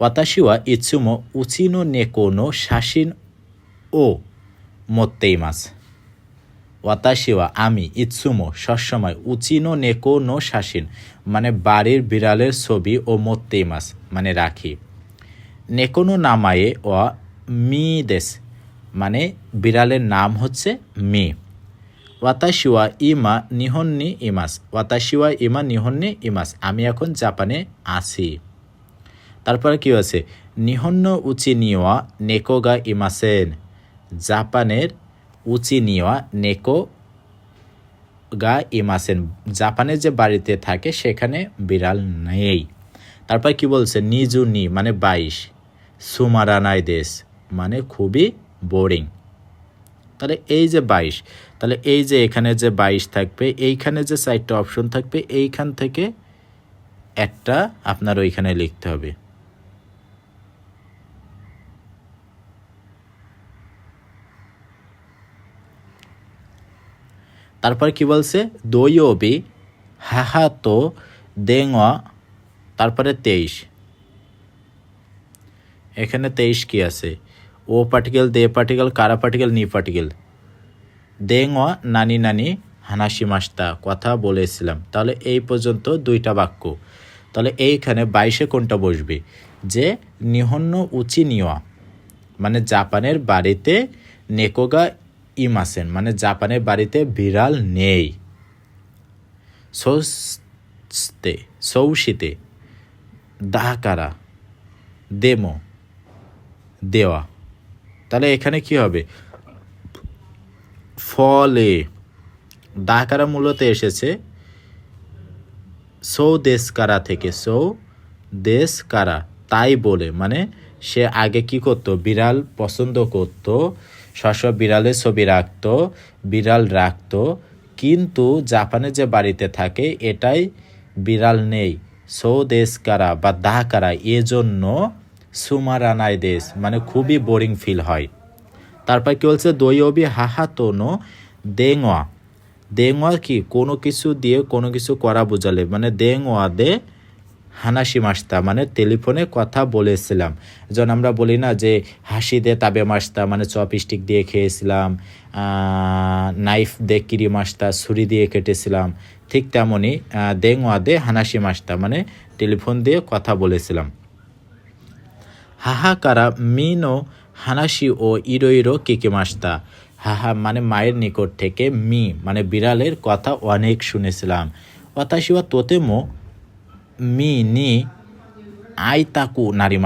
私はいつもうちの猫の写真を持っています。私はআমি ইৎসুমো সবসময় উচিনো নেকো নো শাসিন মানে বাড়ির বিড়ালের ছবি ও মত্তেই মাস মানে রাখি নেকোনো নামায়ে ও মি দেশ মানে বিড়ালের নাম হচ্ছে মি ওয়াতাশিওয়া ইমা নিহন্নি ইমাস ওয়াতাশিওয়া ইমা নিহন্নি ইমাস আমি এখন জাপানে আছি তারপরে কি আছে নিহন্ন উচি নিওয়া নেকোগা ইমাসেন। জাপানের উচি নিওয়া নেকো গা ইমাসেন। জাপানের যে বাড়িতে থাকে, সেখানে বিড়াল নেই। তারপর কি বলছে? নিজু নি মানে বাইশ। সুমারানাই দেশ মানে খুবই বোরিং তাহলে এই যে বাইশ, তাহলে এই যে এখানে যে বাইশ থাকবে, এইখানে যে চারটা অপশন থাকবে, এইখান থেকে একটা আপনার ওইখানে লিখতে হবে। তারপর কি বলছে? দইয়বি হাহাতো, দেঙা, তারপরে তেইশ। এখানে তেইশ কি আছে? ও পার্টিকেল, দে পার্টিকেল, কারা পার্টিকেল, নি পার্টিকেল। দেঙা, নানি নানি হানাসি মাস্তা, কথা বলেছিলাম। তাহলে এই পর্যন্ত দুইটা বাক্য। তাহলে এইখানে বাইশে কোনটা বসবে? যে নিহন্ন উচি নিওয়া মানে জাপানের বাড়িতে নেকোগা ইমাসেন মানে জাপানের বাড়িতে বিড়াল নেই। সৌস্তে, সৌশিতে, দাহাকারা, দেমো, দেওয়া। তাহলে এখানে কি হবে? ফলে, দাহাকারা মূলত এসেছে সৌ দেশ কারা থেকে সৌ দেশ কারা তাই বলে মানে সে আগে কি করতো? বিড়াল পছন্দ করতো সব বিড়ালের ছবি রাখত, বিড়াল রাখতো। কিন্তু জাপানে যে বাড়িতে থাকে, এটাই বিড়াল নেই। সৌ দেশ কারা বা দা কারা এজন্য সুমারানাই দেশ মানে খুবই বোরিং ফিল হয়। তারপর কি বলছে? দইয়বি হাহাতনো দেঙোয়া। দেঙোয়া কি? কোনো কিছু দিয়ে কোনো কিছু করা বোঝালে মানে দেঙোয়া দে হানাসি মাস্তা মানে টেলিফোনে কথা বলেছিলাম। যেমন আমরা বলি না যে হাসি দে তাবে মাস্তা মানে চপস্টিক দিয়ে খেয়েছিলাম নাইফ দে কিরি মাস্তা, ছুরি দিয়ে কেটেছিলাম, ঠিক তেমনই দে হানাসি মাস্তা মানে টেলিফোন দিয়ে কথা বলেছিলাম। হাহাকারা মিনো হানাসি ও ইরো ইরো কিকে মাস্তা? হাহা মানে মায়ের নিকট থেকে মি মানে বিড়ালের কথা অনেক শুনেছিলাম। অতাশিওয়া তোতেমো মি নি আই তাকু নারী